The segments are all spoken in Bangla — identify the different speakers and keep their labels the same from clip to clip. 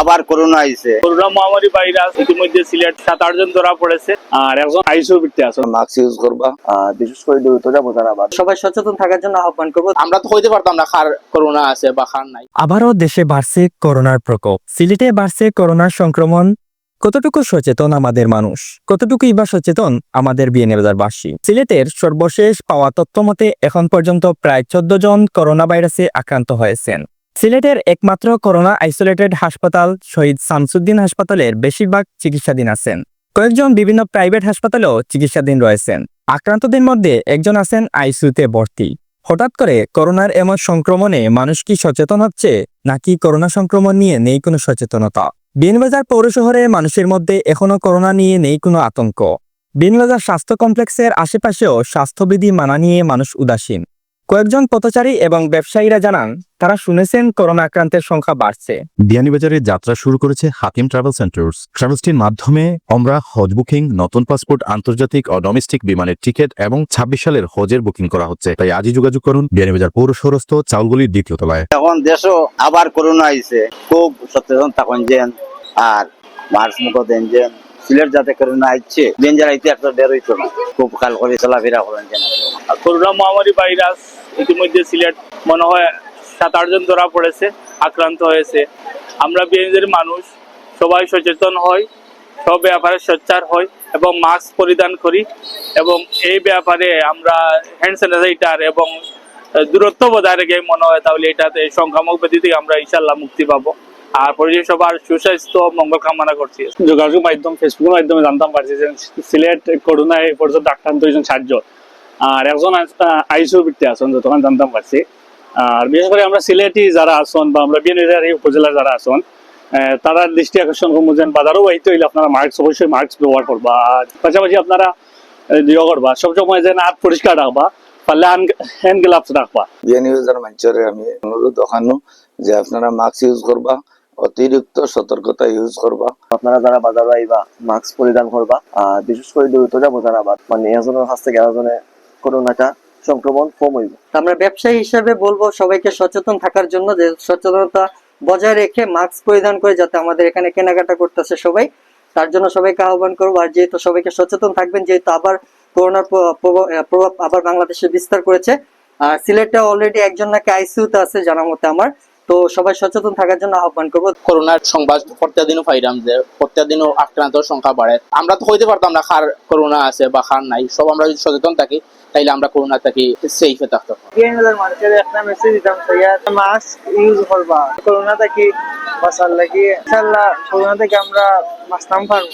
Speaker 1: আবার করোনা আইছে।
Speaker 2: করোনা মহামারী ভাইরাস ইতিমধ্যে সিলেট সাত আটজন ধরা পড়েছে। আর একজন আইসিউ ভিত্তি আছে।
Speaker 1: মাস্ক ইউজ করবা।
Speaker 3: বিশেষ করে দূরত্বটা বোঝানাবাদ
Speaker 4: সবাই সচেতন থাকার জন্য আহ্বান করব।
Speaker 1: আমরা তো হইতে পারতাম না খার করোনা আছে বা খার নাই।
Speaker 5: আবারও দেশে বাড়ছে করোনার প্রকোপ। সিলেটে বাড়ছে করোনার সংক্রমণ। কতটুকু সচেতন আমাদের মানুষ? কতটুকুই বা সচেতন আমাদের বিএনএবাজারবাসী সিলেটের সর্বশেষ পাওয়া তথ্য মতে এখন পর্যন্ত প্রায় চোদ্দ জন করোনা ভাইরাসে আক্রান্ত হয়েছেন। সিলেটের একমাত্র করোনা আইসোলেটেড হাসপাতাল শহীদ শামসুদ্দিন হাসপাতালের বেশিরভাগ চিকিৎসাধীন আছেন। কয়েকজন বিভিন্ন প্রাইভেট হাসপাতালেও চিকিৎসাধীন রয়েছেন। আক্রান্তদের মধ্যে একজন আছেন আইসিইউতে ভর্তি। হঠাৎ করে করোনার এমন সংক্রমণে মানুষ কি সচেতন হচ্ছে, নাকি করোনা সংক্রমণ নিয়ে নেই কোনো সচেতনতা? বিনবাজার পৌর শহরে মানুষের মধ্যে এখনও করোনা নিয়ে নেই কোনো আতঙ্ক। বিনবাজার স্বাস্থ্য কমপ্লেক্সের আশেপাশেও স্বাস্থ্যবিধি মানা নিয়ে মানুষ উদাসীন। কয়েকজন পথচারী এবং ব্যবসায়ীরা জানান তারা শুনেছেন করোনা আক্রান্তের সংখ্যা বাড়ছে।
Speaker 6: বিয়ানীবাজারে যাত্রা শুরু করেছে হাকিম ট্রাভেল সেন্টার্স। ট্রাভেলসটির মাধ্যমে আমরা হজ বুকিং নতুন পাসপোর্ট আন্তর্জাতিক ও ডোমেস্টিক বিমানের টিকিট এবং ছাব্বিশ সালের হজের বুকিং করা হচ্ছে। তাই আজই যোগাযোগ করুন বিয়ানীবাজার পৌর শহরস্থ চাউলগুলির দ্বিতীয় তলায়।
Speaker 1: এখন দেশও আবার করোনা আইছে। খুব সচেতন থাকুন যেন আর মার্চ মুখ দেন যেন। সিলেট যাতে করোনা আইছে ডেঞ্জার আইতে একটা বের হইতো না খুব কাল করে চলাফেরা করেন যেন।
Speaker 2: করোনা মহামারী ভাইরাস ইতিমধ্যে সিলেট মনে হয় সাত আটজন ধরা পড়েছে, আক্রান্ত হয়েছে। আমরা বিএনজির মানুষ, সবাই সচেতন হই, সব ব্যাপারে সোচ্চার হই এবং মাস্ক পরিধান করি এবং এই ব্যাপারে আমরা হ্যান্ড স্যানিটাইজার এবং দূরত্ব বজায় রেখে মনে হয় তাহলে এটাতে সংক্রামক ব্যাধি থেকে আমরা ইনশাল্লাহ মুক্তি পাবো। আর পরিবেশ সবার সুস্বাস্থ্য মঙ্গল কামনা করছি। যোগাযোগ মাধ্যম ফেসবুকের মাধ্যমে জানতাম পারছি যে সিলেট করোনায় এ পর্যন্ত আক্রান্ত হয়েছেন ষাটজন আর একজন আইসিউ ভিত্তি আছেন যতক্ষণ জানতাম পারছি। আর বিশেষ করে আমরা সিলেটি যারা আছেন বা আমরা বিএনএর এই উপজেলার যারা আছেন তারা দৃষ্টি আকর্ষণ করবেন বাজারও বাড়িতে হইলে আপনারা মাস্ক অবশ্যই মাস্ক ব্যবহার করবা। আর পাশাপাশি আপনারা ইয়ে করবা। সবসময় যেন হাত পরিষ্কার রাখবা পারলে হ্যান্ড গ্লাভস রাখবা।
Speaker 1: মানুষের আমি অনুরোধ দেখানো যে আপনারা মাস্ক ইউজ করবা অতিরিক্ত সতর্কতা ইউজ করবা।
Speaker 3: আপনারা যারা বাজার আইবা মাস্ক পরিধান করবা আর বিশেষ করে দূরত্বটা বোঝানাবাদ মানে এজনের কাছ থেকে এজনে করোনাটা সংক্রমণ কম হইব
Speaker 4: আমরা ব্যবসায়ী হিসেবে বলব, সবাইকে সচেতন থাকার জন্য যে সচেতনতা বজায় রেখে মাস্ক পরিধান করে যাতে আমাদের এখানে কেনাকাটা করতেছে সবাই, তার জন্য সবাইকে আহ্বান করব। আর যেহেতু সবাইকে সচেতন থাকবেন, যেহেতু আবার করোনার প্রভাব আবার বাংলাদেশে বিস্তার করেছে, আর সিলেটে অলরেডি একজন নাকি আইসিইউতে আছে জানা মতে আমার। তো সবাই সচেতন থাকার জন্য আহ্বান করব।
Speaker 7: করোনার সংবাদ প্রত্যেকদিনও পাইলাম যে প্রত্যেকদিনও আক্রান্তর সংখ্যা বাড়ে। আমরা তো হইতে পারতাম না খার করোনা আছে বা খার নাই সব আমরা যদি সচেতন থাকি তাইলে আমরা করোনা থেকে সেফে থাকতে।
Speaker 8: মানুষের একটা মেসেজ দিতাম মাস্ক ইউজ করবা। করোনা থেকে বাঁচার লাগি ইনশাল্লাহ করোনা থেকে আমরা বাঁচতাম পারব।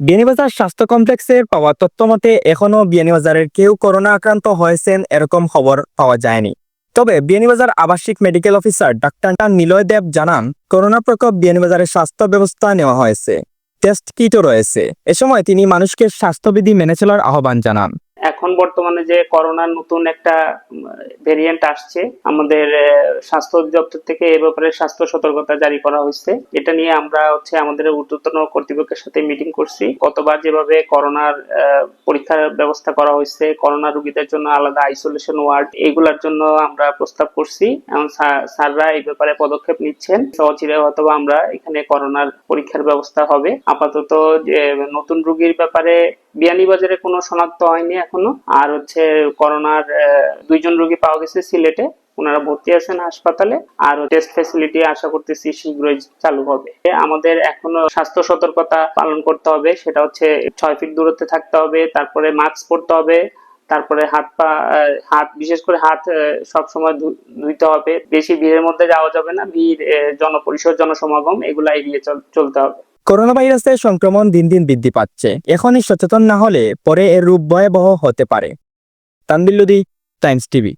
Speaker 5: বিয়ানীবাজার স্বাস্থ্য কমপ্লেক্সের পাওয়া তথ্য মতে এখনও বিয়ানীবাজারের কেউ করোনা আক্রান্ত হয়েছেন এরকম খবর পাওয়া যায়নি। তবে বিয়ানীবাজার আবাসিক medical officer doctor Niloy Deb জানান, করোনা প্রকোপ বিয়ানীবাজারের স্বাস্থ্য ব্যবস্থা নেওয়া হয়েছে। টেস্ট কিটও রয়েছে। এ সময় তিনি মানুষকে স্বাস্থ্যবিধি মেনে চলার আহ্বান জানান।
Speaker 9: এখন বর্তমানে যে করোনার নতুন একটা ভেরিয়েন্ট আসছে, আমাদের স্বাস্থ্য দপ্তর থেকে এ ব্যাপারে স্বাস্থ্য সতর্কতা জারি করা হয়েছে। এটা নিয়ে আমরা হচ্ছে আমাদের ঊর্ধ্বতন কর্তৃপক্ষের সাথে মিটিং করছি। গতবার যেভাবে করোনার পরীক্ষার ব্যবস্থা করা হয়েছে, করোনা রোগীদের জন্য আলাদা আইসোলেশন ওয়ার্ড এগুলার জন্য আমরা প্রস্তাব করছি এবং স্যার- স্যাররা এই ব্যাপারে পদক্ষেপ নিচ্ছেন। সহচিরে হয়তো আমরা এখানে করোনার পরীক্ষার ব্যবস্থা হবে। আপাতত যে নতুন রোগীর ব্যাপারে বিয়ানীবাজারে কোনো শনাক্ত হয়নি এখনও। আর হচ্ছে করোনার দুইজন রোগী পাওয়া গেছে সিলেটে। ওনারা ভর্তি আছেন হাসপাতালে। আর টেস্ট ফ্যাসিলিটি আশা করতেছি শীঘ্রই চালু হবে। আমাদের এখনও স্বাস্থ্য সতর্কতা পালন করতে হবে। সেটা হচ্ছে ছয় ফিট দূরত্বে থাকতে হবে, তারপরে মাস্ক পরতে হবে, তারপরে হাত পা হাত, বিশেষ করে হাত সব সময় ধুইতে হবে। বেশি ভিড়ের মধ্যে যাওয়া যাবে না। ভিড় জনপরিসর, জনসমাগম এগুলা এড়িয়ে চলতে হবে।
Speaker 5: করোনা ভাইরাসের সংক্রমণ দিন দিন বৃদ্ধি পাচ্ছে। এখনই সচেতন না হলে পরে এর রূপ ভয়াবহ হতে পারে। তানবিল্লুদি, টাইমস টিভি।